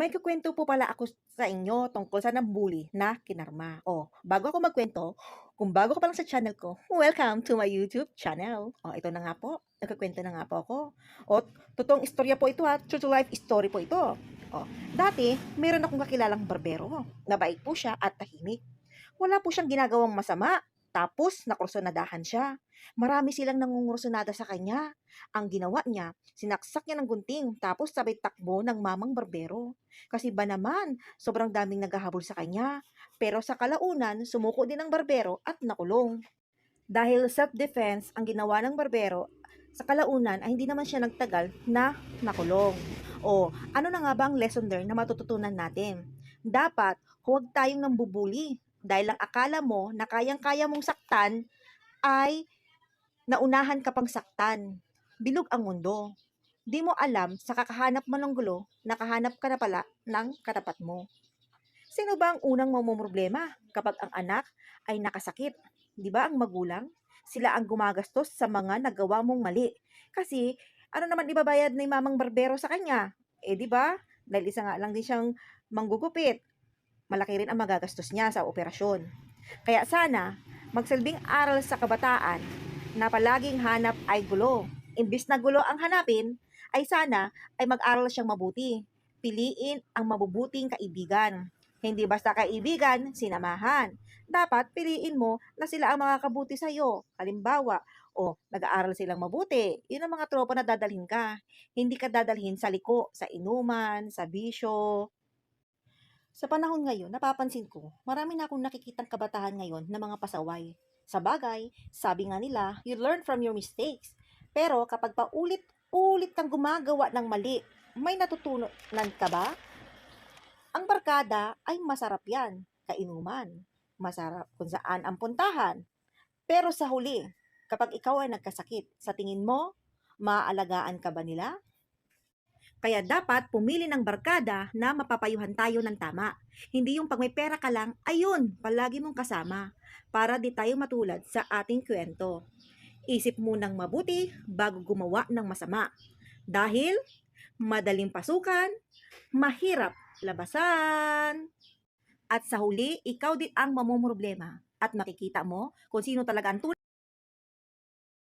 May kukwento po pala ako sa inyo tungkol sa nambully na kinarma. O, bago ako magkwento, kung bago ka pa lang sa channel ko, welcome to my YouTube channel. O, ito na nga po. Nagkukwento na nga po ako. O, totoong istorya po ito ha. True to life story po ito. O, dati, meron akong kakilalang barbero. Nabait po siya at tahimik. Wala po siyang ginagawang masama. Tapos, nakursunadahan siya. Marami silang nangungursunada sa kanya. Ang ginawa niya, sinaksak niya ng gunting tapos sabay takbo ng mamang barbero. Kasi ba naman, sobrang daming naghahabol sa kanya. Pero sa kalaunan, sumuko din ang barbero at nakulong. Dahil self-defense ang ginawa ng barbero, sa kalaunan ay hindi naman siya nagtagal na nakulong. O ano na nga ba ang lesson there na matututunan natin? Dapat huwag tayong nambubuli dahil lang akala mo na kayang-kaya mong saktan ay naunahan ka pang saktan. Bilog ang mundo. Di mo alam sa kakahanap mo ng gulo, nakahanap ka na pala ng katapat mo. Sino ba ang unang mamumroblema kapag ang anak ay nakasakit? Di ba ang magulang? Sila ang gumagastos sa mga nagawa mong mali. Kasi ano naman ibabayad ni mamang barbero sa kanya? Eh di ba? Dahil isa nga lang din siyang manggugupit. Malaki rin ang magagastos niya sa operasyon. Kaya sana, magsilbing aral sa kabataan na palaging hanap ay gulo. Imbis na gulo ang hanapin, ay sana ay mag-aral siyang mabuti. Piliin ang mabubuting kaibigan. Hindi basta kaibigan, sinamahan. Dapat piliin mo na sila ang makakabuti sa iyo. Halimbawa, o nag-aaral silang mabuti, yun ang mga tropa na dadalhin ka. Hindi ka dadalhin sa liko, sa inuman, sa bisyo. Sa panahon ngayon, napapansin ko, marami na akong nakikitang kabataan ngayon na mga pasaway. Sa bagay, sabi nga nila, you learn from your mistakes. Pero kapag paulit-ulit kang gumagawa ng mali, may natutunan ka ba? Ang barkada ay masarap yan, kainuman. Masarap kung saan ang puntahan. Pero sa huli, kapag ikaw ay nagkasakit, sa tingin mo, maaalagaan ka ba nila? Kaya dapat pumili ng barkada na mapapayuhan tayo ng tama. Hindi yung pag may pera ka lang, ayun, palagi mong kasama. Para di tayo matulad sa ating kwento. Isip munang mabuti bago gumawa ng masama. Dahil madaling pasukan, mahirap labasan. At sa huli, ikaw din ang mamumroblema. At makikita mo kung sino talaga ang tunay